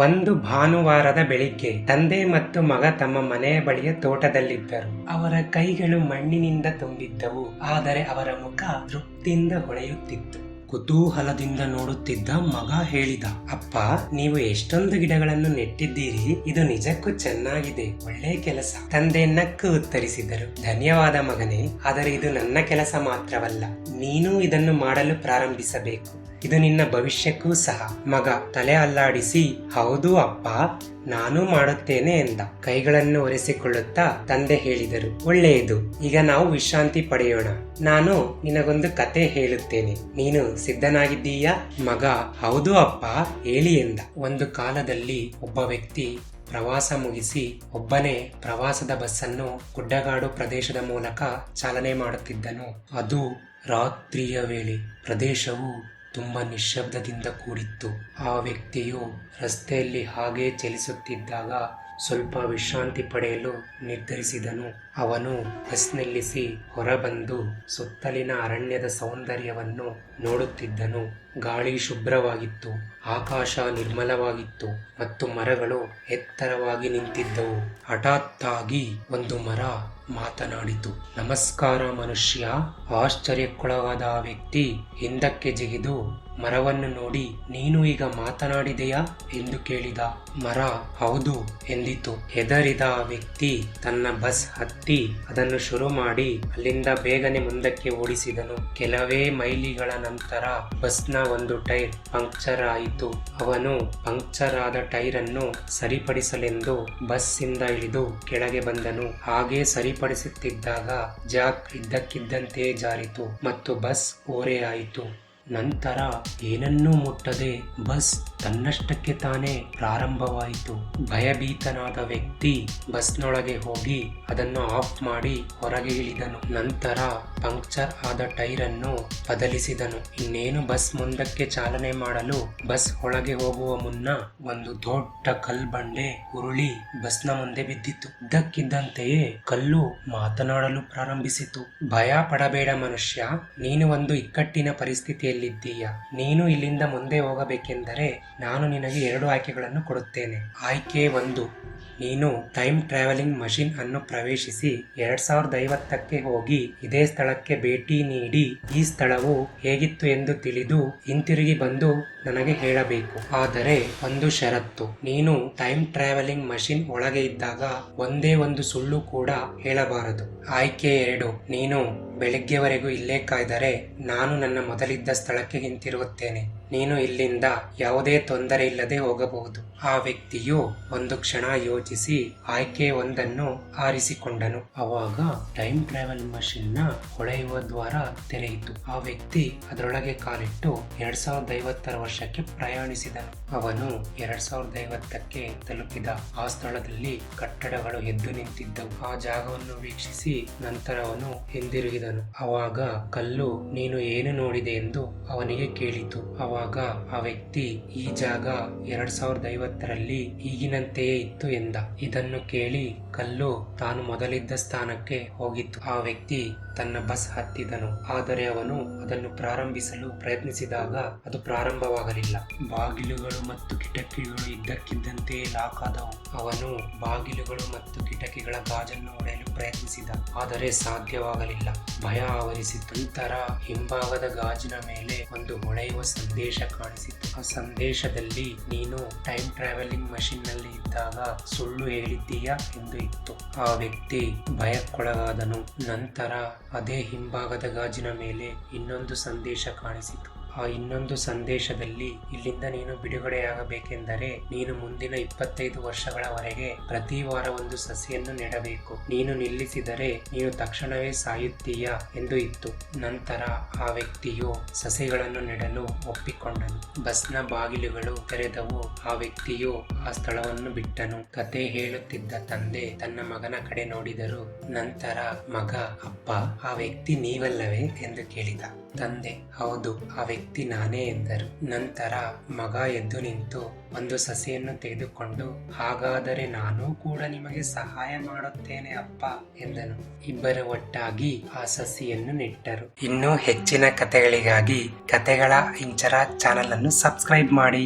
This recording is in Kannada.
ಒಂದು ಭಾನುವಾರದ ಬೆಳಿಗ್ಗೆ ತಂದೆ ಮತ್ತು ಮಗ ತಮ್ಮ ಮನೆಯ ಬಳಿಯ ತೋಟದಲ್ಲಿದ್ದರು. ಅವರ ಕೈಗಳು ಮಣ್ಣಿನಿಂದ ತುಂಬಿದ್ದವು, ಆದರೆ ಅವರ ಮುಖ ತೃಪ್ತಿಯಿಂದ ಹೊಳೆಯುತ್ತಿತ್ತು. ಕುತೂಹಲದಿಂದ ನೋಡುತ್ತಿದ್ದ ಮಗ ಹೇಳಿದ, ಅಪ್ಪ, ನೀವು ಎಷ್ಟೊಂದು ಗಿಡಗಳನ್ನು ನೆಟ್ಟಿದ್ದೀರಿ? ಇದು ನಿಜಕ್ಕೂ ಚೆನ್ನಾಗಿದೆ ಒಳ್ಳೆ ಕೆಲಸ. ತಂದೆ ನಕ್ಕು ಉತ್ತರಿಸಿದರು ಧನ್ಯವಾದ ಮಗನೇ, ಆದರೆ ಇದು ನನ್ನ ಕೆಲಸ ಮಾತ್ರವಲ್ಲ. ನೀನು ಇದನ್ನು ಮಾಡಲು ಪ್ರಾರಂಭಿಸಬೇಕು. ಇದು ನಿನ್ನ ಭವಿಷ್ಯಕ್ಕೂ ಸಹ. ಮಗ ತಲೆ ಅಲ್ಲಾಡಿಸಿ, ಹೌದು ಅಪ್ಪ ನಾನು ಮಾಡುತ್ತೇನೆ ಎಂದ. ಕೈಗಳನ್ನು ಒರೆಸಿಕೊಳ್ಳುತ್ತಾ ತಂದೆ ಹೇಳಿದರು, ಒಳ್ಳೆಯದು, ಈಗ ನಾವು ವಿಶ್ರಾಂತಿ ಪಡೆಯೋಣ. ನಾನು ನಿನಗೊಂದು ಕತೆ ಹೇಳುತ್ತೇನೆ. ನೀನು ಸಿದ್ಧನಾಗಿದ್ದೀಯಾ? ಮಗ, ಹೌದು ಅಪ್ಪ, ಹೇಳಿ ಎಂದ. ಒಂದು ಕಾಲದಲ್ಲಿ ಒಬ್ಬ ವ್ಯಕ್ತಿ ಪ್ರವಾಸ ಮುಗಿಸಿ ಒಬ್ಬನೇ ಪ್ರವಾಸದ ಬಸ್ಸನ್ನು ಗುಡ್ಡಗಾಡು ಪ್ರದೇಶದ ಮೂಲಕ ಚಾಲನೆ ಮಾಡುತ್ತಿದ್ದನು. ಅದು ರಾತ್ರಿಯ ವೇಳೆ, ಪ್ರದೇಶವು ತುಂಬಾ ನಿಶ್ಶಬ್ದದಿಂದ ಕೂಡಿತ್ತು. ಆ ವ್ಯಕ್ತಿಯು ರಸ್ತೆಯಲ್ಲಿ ಹಾಗೇ ಚಲಿಸುತ್ತಿದ್ದಾಗ ಸ್ವಲ್ಪ ವಿಶ್ರಾಂತಿ ಪಡೆಯಲು ನಿರ್ಧರಿಸಿದನು. ಅವನು ಬಸ್ ನಿಲ್ಲಿಸಿ ಹೊರಬಂದು ಸುತ್ತಲಿನ ಅರಣ್ಯದ ಸೌಂದರ್ಯವನ್ನು ನೋಡುತ್ತಿದ್ದನು. ಗಾಳಿ ಶುಭ್ರವಾಗಿತ್ತು, ಆಕಾಶ ನಿರ್ಮಲವಾಗಿತ್ತು ಮತ್ತು ಮರಗಳು ಎತ್ತರವಾಗಿ ನಿಂತಿದ್ದವು. ಹಠಾತ್ತಾಗಿ ಒಂದು ಮರ ಮಾತನಾಡಿತು. ನಮಸ್ಕಾರ ಮನುಷ್ಯ, ಆಶ್ಚರ್ಯಕ್ಕೊಳಗಾದ ವ್ಯಕ್ತಿ ಹಿಂದಕ್ಕೆ ಜಿಗಿದು ಮರವನ್ನು ನೋಡಿ, ನೀನು ಈಗ ಮಾತನಾಡಿದೆಯಾ? ಎಂದು ಕೇಳಿದ. ಮರ, ಹೌದು, ಎಂದಿತು. ಹೆದರಿದ ವ್ಯಕ್ತಿ ತನ್ನ ಬಸ್ ಹತ್ತಿ ಅದನ್ನು ಶುರು ಮಾಡಿ ಅಲ್ಲಿಂದ ಬೇಗನೆ ಮುಂದಕ್ಕೆ ಓಡಿಸಿದನು. ಕೆಲವೇ ಮೈಲಿಗಳ ನಂತರ ಬಸ್ನ ಒಂದು ಟೈರ್ ಪಂಕ್ಚರ್ ಆಯಿತು. ಅವನು ಪಂಕ್ಚರ್ ಆದ ಟೈರ್ ಅನ್ನು ಸರಿಪಡಿಸಲೆಂದು ಬಸ್ ಇಂದ ಇಳಿದು ಕೆಳಗೆ ಬಂದನು. ಹಾಗೆ ಸರಿಪಡಿಸುತ್ತಿದ್ದಾಗ ಜಾಕ್ ಇದ್ದಕ್ಕಿದ್ದಂತೆ ಜಾರಿತು ಮತ್ತು ಬಸ್ ಓರೆಯಾಯಿತು. ನಂತರ ಏನನ್ನೂ ಮುಟ್ಟದೆ ಬಸ್ ತನ್ನಷ್ಟಕ್ಕೆ ತಾನೇ ಪ್ರಾರಂಭವಾಯಿತು. ಭಯಭೀತನಾದ ವ್ಯಕ್ತಿ ಬಸ್ನೊಳಗೆ ಹೋಗಿ ಅದನ್ನು ಆಫ್ ಮಾಡಿ ಹೊರಗೆ ಇಳಿದನು. ನಂತರ ಪಂಕ್ಚರ್ ಆದ ಟೈರ್ ಅನ್ನು ಬದಲಿಸಿದನು. ಇನ್ನೇನು ಬಸ್ ಮುಂದಕ್ಕೆ ಚಾಲನೆ ಮಾಡಲು ಬಸ್ ಒಳಗೆ ಹೋಗುವ ಮುನ್ನ ಒಂದು ದೊಡ್ಡ ಕಲ್ಬಂಡೆ ಉರುಳಿ ಬಸ್ನ ಮುಂದೆ ಬಿದ್ದಿತ್ತು. ಇದ್ದಕ್ಕಿದ್ದಂತೆಯೇ ಕಲ್ಲು ಮಾತನಾಡಲು ಪ್ರಾರಂಭಿಸಿತು. ಭಯ ಪಡಬೇಡ ಮನುಷ್ಯ, ನೀನು ಒಂದು ಇಕ್ಕಟ್ಟಿನ ಪರಿಸ್ಥಿತಿಯಲ್ಲಿದ್ದೀಯ. ನೀನು ಇಲ್ಲಿಂದ ಮುಂದೆ ಹೋಗಬೇಕೆಂದರೆ ನಾನು ನಿನಗೆ ಎರಡು ಆಯ್ಕೆಗಳನ್ನು ಕೊಡುತ್ತೇನೆ. ಆಯ್ಕೆ ಒಂದು, ನೀನು ಟೈಮ್ ಟ್ರಾವೆಲಿಂಗ್ ಮಷಿನ್ ಅನ್ನು ಪ್ರವೇಶಿಸಿ ಎರಡ್ ಸಾವಿರದ ಐವತ್ತಕ್ಕೆ ಹೋಗಿ ಇದೇ ಸ್ಥಳಕ್ಕೆ ಭೇಟಿ ನೀಡಿ, ಈ ಸ್ಥಳವು ಹೇಗಿತ್ತು ಎಂದು ತಿಳಿದು ಹಿಂತಿರುಗಿ ಬಂದು ನನಗೆ ಹೇಳಬೇಕು. ಆದರೆ ಒಂದು ಷರತ್ತು, ನೀನು ಟೈಮ್ ಟ್ರಾವೆಲಿಂಗ್ ಮಷಿನ್ ಒಳಗೆ ಇದ್ದಾಗ ಒಂದೇ ಒಂದು ಸುಳ್ಳು ಕೂಡ ಹೇಳಬಾರದು. ಆಯ್ಕೆ ಎರಡು, ನೀನು ಬೆಳಿಗ್ಗೆವರೆಗೂ ಇಲ್ಲೇ ಕಾಯ್ದರೆ ನಾನು ನನ್ನ ಮೊದಲಿದ್ದ ಸ್ಥಳಕ್ಕೆ ಹಿಂತಿರುಗುತ್ತೇನೆ. ನೀನು ಇಲ್ಲಿಂದ ಯಾವುದೇ ತೊಂದರೆ ಇಲ್ಲದೆ ಹೋಗಬಹುದು. ಆ ವ್ಯಕ್ತಿಯು ಒಂದು ಕ್ಷಣ ಯೋಚಿಸಿ ಆಯ್ಕೆ ಒಂದನ್ನು ಆರಿಸಿಕೊಂಡನು. ಅವಾಗ ಟೈಮ್ ಟ್ರಾವೆಲ್ ಮಷಿನ್ನ ಹೊಳೆಯುವ ದ್ವಾರ ತೆರೆಯಿತು. ಆ ವ್ಯಕ್ತಿ ಅದರೊಳಗೆ ಕಾಲಿಟ್ಟು ಎರಡ್ ಸಾವಿರದ ಐವತ್ತರ ವರ್ಷಕ್ಕೆ ಪ್ರಯಾಣಿಸಿದನು ಅವನು ಎರಡ್ ಸಾವಿರದ ಐವತ್ತಕ್ಕೆ ತಲುಪಿದ. ಆ ಸ್ಥಳದಲ್ಲಿ ಕಟ್ಟಡಗಳು ಎದ್ದು ನಿಂತಿದ್ದವು. ಆ ಜಾಗವನ್ನು ವೀಕ್ಷಿಸಿ ನಂತರ ಅವನು ಹಿಂದಿರುಗಿದನು. ಅವಾಗ ಕಲ್ಲು, ನೀನು ಏನು ನೋಡಿದೆ? ಎಂದು ಅವನಿಗೆ ಕೇಳಿತು. ಅವಾಗ ಆ ವ್ಯಕ್ತಿ ಈ ಜಾಗ ಎರಡ್ ಸಾವಿರದ ಐವತ್ತರಲ್ಲಿ ಈಗಿನಂತೆಯೇ ಇತ್ತು ಎಂದ. ಇದನ್ನು ಕೇಳಿ ಕಲ್ಲು ತಾನು ಮೊದಲಿದ್ದ ಸ್ಥಾನಕ್ಕೆ ಹೋಗಿತ್ತು. ಆ ವ್ಯಕ್ತಿ ತನ್ನ ಬಸ್ ಹತ್ತಿದನು. ಆದರೆ ಅವನು ಅದನ್ನು ಪ್ರಾರಂಭಿಸಲು ಪ್ರಯತ್ನಿಸಿದಾಗ ಅದು ಪ್ರಾರಂಭವಾಗಲಿಲ್ಲ. ಬಾಗಿಲುಗಳು ಮತ್ತು ಕಿಟಕಿಗಳು ಇದ್ದಕ್ಕಿದ್ದಂತೆ ಲಾಕ್ ಆದವು ಅವನು ಬಾಗಿಲುಗಳು ಮತ್ತು ಕಿಟಕಿಗಳ ಗಾಜನ್ನು ಹೊಡೆಯಲು ಪ್ರಯತ್ನಿಸಿದ. ಆದರೆ ಸಾಧ್ಯವಾಗಲಿಲ್ಲ. ಭಯ ಆವರಿಸಿತು. ನಂತರ ಹಿಂಭಾಗದ ಗಾಜಿನ ಮೇಲೆ ಒಂದು ಹೊಳೆಯುವ ಸಂದೇಶ ಕಾಣಿಸಿತು. ಆ ಸಂದೇಶದಲ್ಲಿ ನೀನು ಟೈಮ್ ಟ್ರಾವೆಲಿಂಗ್ ಮಷಿನ್ನಲ್ಲಿ ಇದ್ದಾಗ ಸುಳ್ಳು ಹೇಳಿದ್ದೀಯಾ? ಎಂದು ಇತ್ತು. ಆ ವ್ಯಕ್ತಿ ಭಯಕ್ಕೊಳಗಾದನು. ನಂತರ ಅದೇ ಹಿಂಭಾಗದ ಗಾಜಿನ ಮೇಲೆ ಇನ್ನೊಂದು ಸಂದೇಶ ಕಾಣಿಸಿತು. ಆ ಇನ್ನೊಂದು ಸಂದೇಶದಲ್ಲಿ ಇಲ್ಲಿಂದ ನೀನು ಬಿಡುಗಡೆಯಾಗಬೇಕೆಂದರೆ ನೀನು ಮುಂದಿನ ಇಪ್ಪತ್ತೈದು ವರ್ಷಗಳವರೆಗೆ ಪ್ರತಿ ವಾರ ಒಂದು ಸಸಿಯನ್ನು ನೆಡಬೇಕು. ನೀನು ನಿಲ್ಲಿಸಿದರೆ ನೀನು ತಕ್ಷಣವೇ ಸಾಯುತ್ತೀಯಾ ಎಂದು ಇತ್ತು. ನಂತರ ಆ ವ್ಯಕ್ತಿಯು ಸಸಿಗಳನ್ನು ನೆಡಲು ಒಪ್ಪಿಕೊಂಡನು. ಬಸ್ನ ಬಾಗಿಲುಗಳು ತೆರೆದವು. ಆ ವ್ಯಕ್ತಿಯು ಆ ಸ್ಥಳವನ್ನು ಬಿಟ್ಟನು. ಕತೆ ಹೇಳುತ್ತಿದ್ದ ತಂದೆ ತನ್ನ ಮಗನ ಕಡೆ ನೋಡಿದರು. ನಂತರ ಮಗ, ಅಪ್ಪ, ಆ ವ್ಯಕ್ತಿ ನೀವಲ್ಲವೇ ಎಂದು ಕೇಳಿದ. ತಂದೆ, ಹೌದು, ಆ ವ್ಯಕ್ತಿ ನಾನೇ ಎಂದರು. ನಂತರ ಮಗ ಎದ್ದು ನಿಂತು ಒಂದು ಸಸಿಯನ್ನು ತೆಗೆದುಕೊಂಡು, ಹಾಗಾದರೆ ನಾನು ಕೂಡ ನಿಮಗೆ ಸಹಾಯ ಮಾಡುತ್ತೇನೆ ಅಪ್ಪ ಎಂದನು. ಇಬ್ಬರು ಒಟ್ಟಾಗಿ ಆ ಸಸಿಯನ್ನು ನೆಟ್ಟರು. ಇನ್ನೂ ಹೆಚ್ಚಿನ ಕಥೆಗಳಿಗಾಗಿ ಕತೆಗಳ ಇಂಚರ ಚಾನಲ್ ಅನ್ನು ಸಬ್ಸ್ಕ್ರೈಬ್ ಮಾಡಿ.